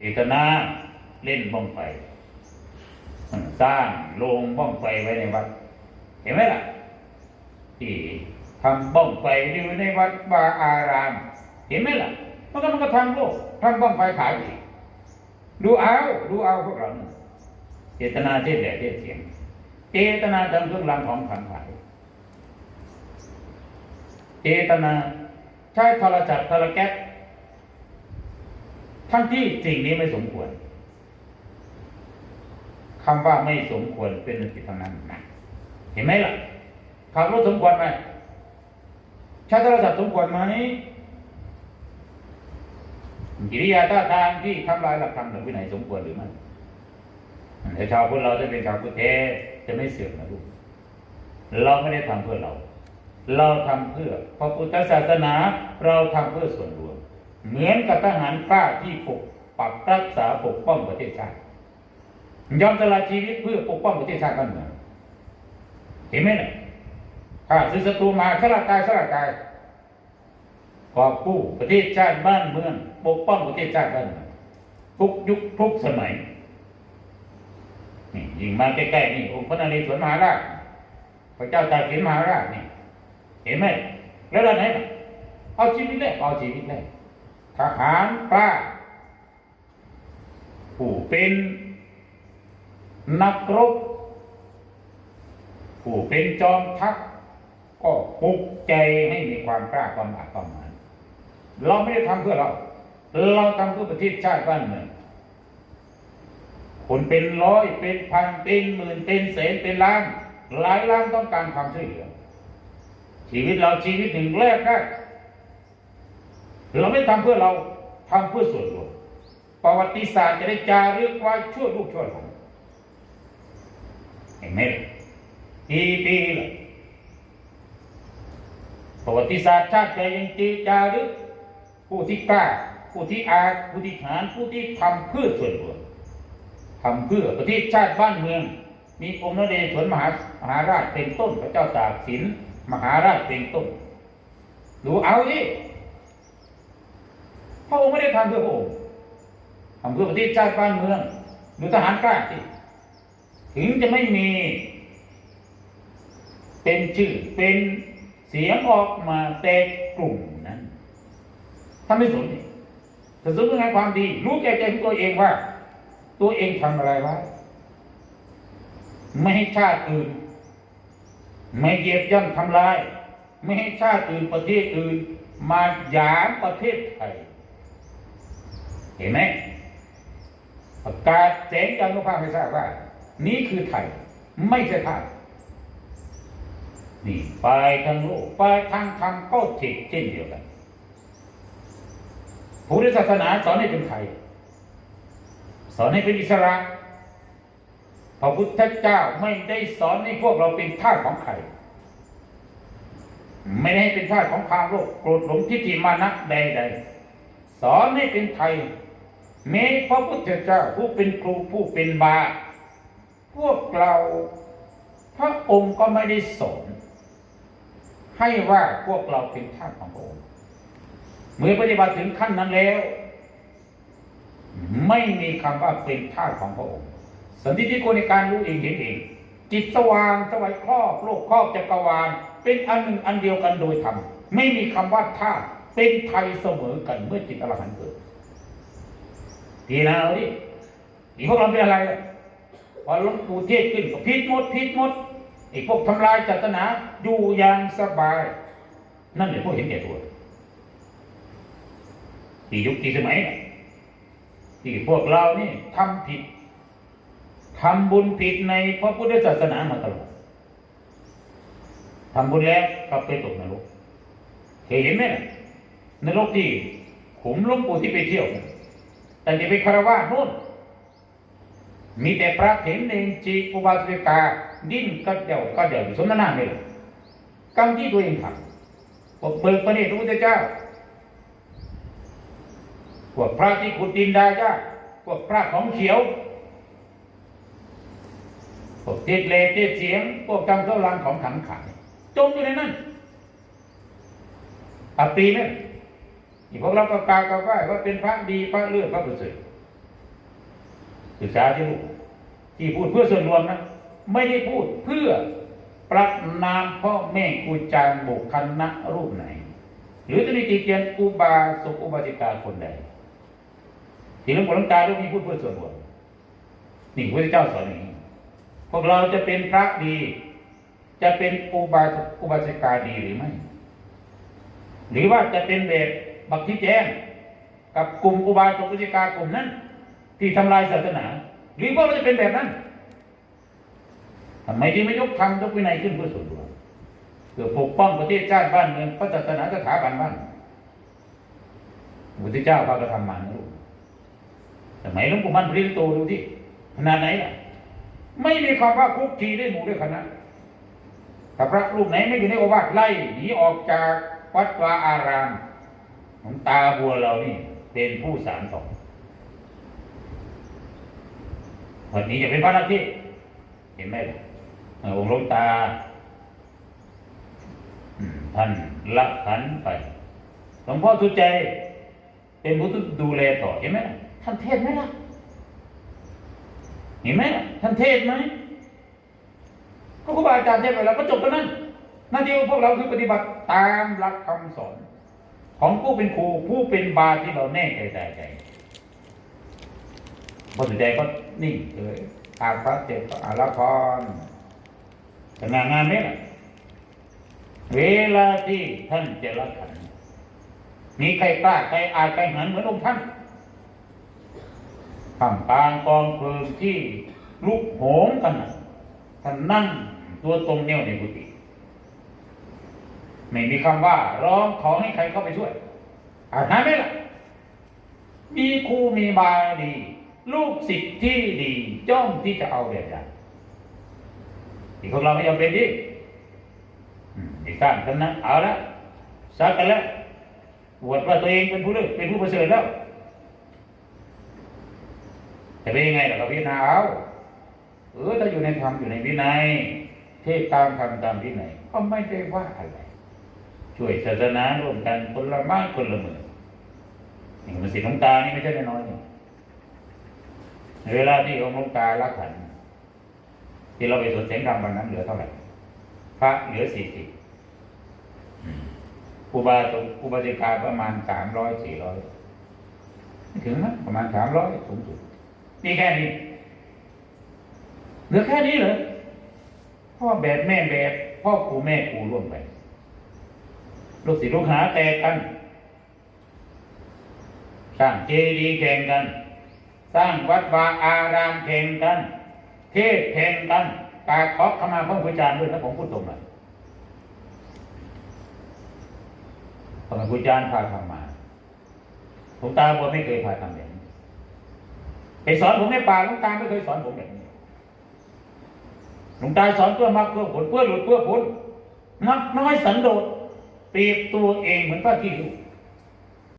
เจตนาเล่นบ้องไฟสร้างโรงบ้องไฟไว้ในวัด เห็นไหมล่ะที่ทำบ้องไฟอยู่ในวัดวาอาราม เห็นไหมล่ะมันก็มันก็ทำโลกทำบ้องไฟขายอีกดูเอาดูเอาพวกเรานเจตนาเทศแดดเทศเสียง เจตนาทำเครื่องรางของขังขายเจตนาใช้โทรศัพท์โทรแก๊ส ทั้งที่สิ่งนี้ไม่สมควรคำว่าไม่สมควรเป็นผิดทางนั้นนะเห็นไหมล่ะขับรถสมควรไหมใช้โทรศัพท์สมควรไหมกิริยาท่าทางที่ทำลายหลักธรรมหรือวินัยสมควรหรือไม่แต่ชาวพุทธเราจะเป็นชาวพุทธแท้จะไม่เสื่อมนะลูกเราไม่ได้ทำเพื่อเรา เราทำเพื่อพระพุทธศาสนา เราทำเพื่อส่วนรวม เหมือนกับทหารกล้าที่ปกปักรักษาปกป้องประเทศชาติยอมสละชีวิตเพื่อปกป้องประเทศชาติบ้านเมืองเห็นไหมนี่ยถ้าศึกศัตรูมาสละกายสละกายกอบกู้ประเทศชาติบ้านเมือง ปกป้องประเทศชาติบ้านเมืองทุกยุคทุกสมัยนี่ยิงมาใกล้ๆนี่องค์พระนเรศวรมหาราชพระเจ้าตากสินมหาราชนี่ เห็นไหมแล้วด้านไหนเอาชีวิตแรกเอาชีวิตแรก ทหารกล้า ผู้เป็นนักรบ ผู้เป็นจอมทัพก็ปลุกใจให้มีความกล้าความอาจความหมายเราไม่ได้ทำเพื่อเรา เราทำเพื่อประเทศชาติบ้านเมืองคนเป็นร้อยเป็นพันเป็นหมื่นเป็นแสนเป็นล้าน หลายล้านต้องการความช่วยเหลือชีวิตเราชีวิตหนึ่งแรกได้ เราไม่ทำเพื่อเราทำเพื่อส่วนรวมประวัติศาสตร์จะได้จารึกไว้ชั่วลูกชั่วหลานเห็นไหมปีปีละประวัติศาสตร์ชาติจะยังจีจารึกผู้ที่กล้า ผู้ที่อาผู้ที่หานผู้ที่ทำเพื่อส่วนรวมทำเพื่อประเทศชาติบ้านเมือง มีองค์นเรศวรมหามหาราชเป็นต้นพระเจ้าตากสินมหาราชเป็นต้นดูเอาดิ พระองค์ไม่ได้ทำเพื่อพระองค์ทำเพื่อประเทศชาติบ้านเมืองดูทหารกล้าที่ถึงจะไม่มี เป็นชื่อเป็นเสียงออกมาแต่กลุ่มนั้นท่านไม่สนนี่แต่สนเรื่องงความดี รู้แก่ใจของตัวเองว่า ตัวเองทำอะไรไว้ไม่ให้ชาติอื่น ไม่เหยียบย่ำทำลาย ไม่ให้ชาติอื่นประเทศอื่น มาหยามประเทศไทย เห็นไหมประกาศแสงจันทร์ภาพให้ทราบว่า นี่คือไทย ไม่ใช่ทาสนี่ฝ่ายทางโลกฝ่ายทางธรรมก็ถิดเช่นเดียวกันพุทธศาสนาสอนให้เป็นไทย สอนให้เป็นอิสระพระพุทธเจ้าไม่ได้สอนให้พวกเราเป็นทาสของใคร ไม่ได้ให้เป็นทาสของความโลภโกรธหลงทิฏฐิมานะใดๆสอนให้เป็นไทย เมพระพุทธเจ้าผู้เป็นครูผู้เป็นบา พวกเราพระองค์ก็ไม่ได้สอนให้ว่าพวกเราเป็นทาสของพระองค์เมื่อปฏิบัติถึงขั้นนั้นแล้ว ไม่มีคำว่าเป็นทาสของพระองค์ สันติที่โกในการรู้เองเห็นเอง จิตสว่างสวัยครอบโลกครอบจักรวาล เป็นอันหนึ่งอันเดียวกันโดยธรรมไม่มีคำว่าทาสเป็นไทยเสมอกันเมื่อจิตอรหันต์เกิด ทีนาเอาดิอีพวกเราเป็นอะไรพอหลวงปู่เทศขึ้นก็พิษหมดพิษหมดไอ้พวกทำลายศาสนาอยู่อย่างสบาย นั่นแหละพวกเห็นแก่ตัวทียุคทีสมัยน่ะที่พวกเรานี่ทำผิดทำบุญผิดในพระพุทธศาสนามาตลอดทำบุญแล้วก็ไปตกนรกเคยเห็นไหมนรกที่ขุมหลวงปู่ที่ไปเที่ยวนะ แต่จะไปคารวะโน่น มีแต่พระเถรเนนจีอุบาสิกา ดิ้นก็เดี่ยวก็เดี่ยวสมนาไม่เลยกรรมที่ตัวเองทำพวกเบิกประเนตรพระพุทธเจ้าพวกพระที่ขุดดินได้จ้าพวกพระของเขียวพวกเทศเลเทศเสียง พวกจำเท่ารังของขังขายจมอยู่ในนั้นอับปีนั่น ที่พวกเราก็กล่าวกันว่าว่าเป็นพระดีพระเลือดพระประเสริฐศึกษาที่ลูกที่พูดเพื่อส่วนรวมนะ ไม่ได้พูดเพื่อประนามพ่อแม่ครูอาจารย์บุคคณะรูปไหน หรือจะมีติเตียนอุบาสกอุบาสิกาคนใดที่หลวงปู่หลวงตาเรื่องนี้พูดเพื่อส่วนรวมนี่พระเจ้าสอนอย่างนี้พวกเราจะเป็นพระดี จะเป็นอุบาสกอุบาสิกาดีหรือไม่ หรือว่าจะเป็นแบบ บักที่แจ้งกับกลุ่มอุบาสกอุบาสิกากลุ่มนั้น ที่ทำลายศาสนา หรือว่าเราจะเป็นแบบนั้นทำไมที่ไม่ยกธรรมยกวินัยขึ้นเพื่อส่วนรวมเพื่อปกป้องประเทศชาติบ้านเมืองพระศาสนาสถาบันบ้านพระพุทธเจ้าพระกระทำมานะลูกสมัยหลวงปู่มันปริโตดูที่ขนาดไหนล่ะ ไม่มีความว่าคุกคีด้วยหมู่ด้วยคณะถ้าพระรูปไหนไม่อยู่ในโอวาทไล่หนีออกจากวัดวาอาราม ของตาบัวเรานี่ เป็นผู้สารต่อวันนี้จะเป็นพระนักที่เห็นไหมล่ะองค์หลวงตาท่านละขันไปหลวงพ่อสุใจ เป็นผู้ที่ดูแลต่อเห็นไหมล่ะท่านเทศไหมล่ะเห็นไหมล่ะท่านเทศไหมก็ครูบาอาจารย์เทศไปแล้วก็จบเท่านั้นหน้าที่ของพวกเราคือปฏิบัติตามหลักคำสอน ของผู้เป็นครูผู้เป็นบาที่เราแน่ใจใจใจพอสุดใจก็นิ่งเลยอาพระเจ็บก็อาละพรแต่งานานนี้ล่ะเวลาที่ท่านจะละขันมีใครกล้าใครอาจใครหันเหมือนองค์ท่านทำกลางกองเพลิงที่ลุกโหมกันท่านนั่งตัวตรงแนวในกุฏิ ไม่มีคำว่า ร้องขอให้ใครเข้าไปช่วยอาหาไหมล่ะ มีครูมีบาดี ลูกศิษย์ที่ดีจ้องที่จะเอาแบบอย่างที่พวกเราไม่ยอมเป็นดิอีกข้างกันนะเอาละสักกันแล้วอวดว่าตัวเองเป็นผู้เลิศเป็นผู้ประเสริฐแล้วจะเป็นยังไงล่ะเราพิจารณาเอาเออถ้าอยู่ในธรรมอยู่ในวินัยเทศตามธรรมตามวินัยก็ไม่ได้ว่าอะไร ช่วยศาสนาร่วมกันคนละไม้คนละมืออย่างมันสิหลวงตานี่ไม่ใช่น้อยๆนี่เวลาที่องค์หลวงตาละขันที่เราไปสวดเสียงธรรมวันนั้นเหลือเท่าไหร่พระเหลือสี่สิบอุบาสกอุบาสิกาประมาณสามร้อยสี่ร้อยไม่ถึงนะประมาณสามร้อยสูงสุดมีแค่นี้เหลือแค่นี้เหรอพ่อแบบแม่แบบพ่อครูแม่ครูร่วมไป ลูกศิษย์ลูกหาแตกกัน สร้างเจดีย์แข่งกัน สร้างวัดวาอารามแข่งกัน เทศแข่งกันกราบขอขมาพระพุทธเจ้าด้วยนะผมพูดตรงเลยพระพุทธเจ้าพาทำมาหลวงตาบัวไม่เคยพาทำแบบนี้ไปสอนผมในป่าหลวงตาไม่เคยสอนผมแบบนี้หลวงตาสอนเพื่อมรรคเพื่อผลเพื่อหลุดเพื่อผลมักน้อยสันโดษ เปรียบตัวเองเหมือนพระที่รู้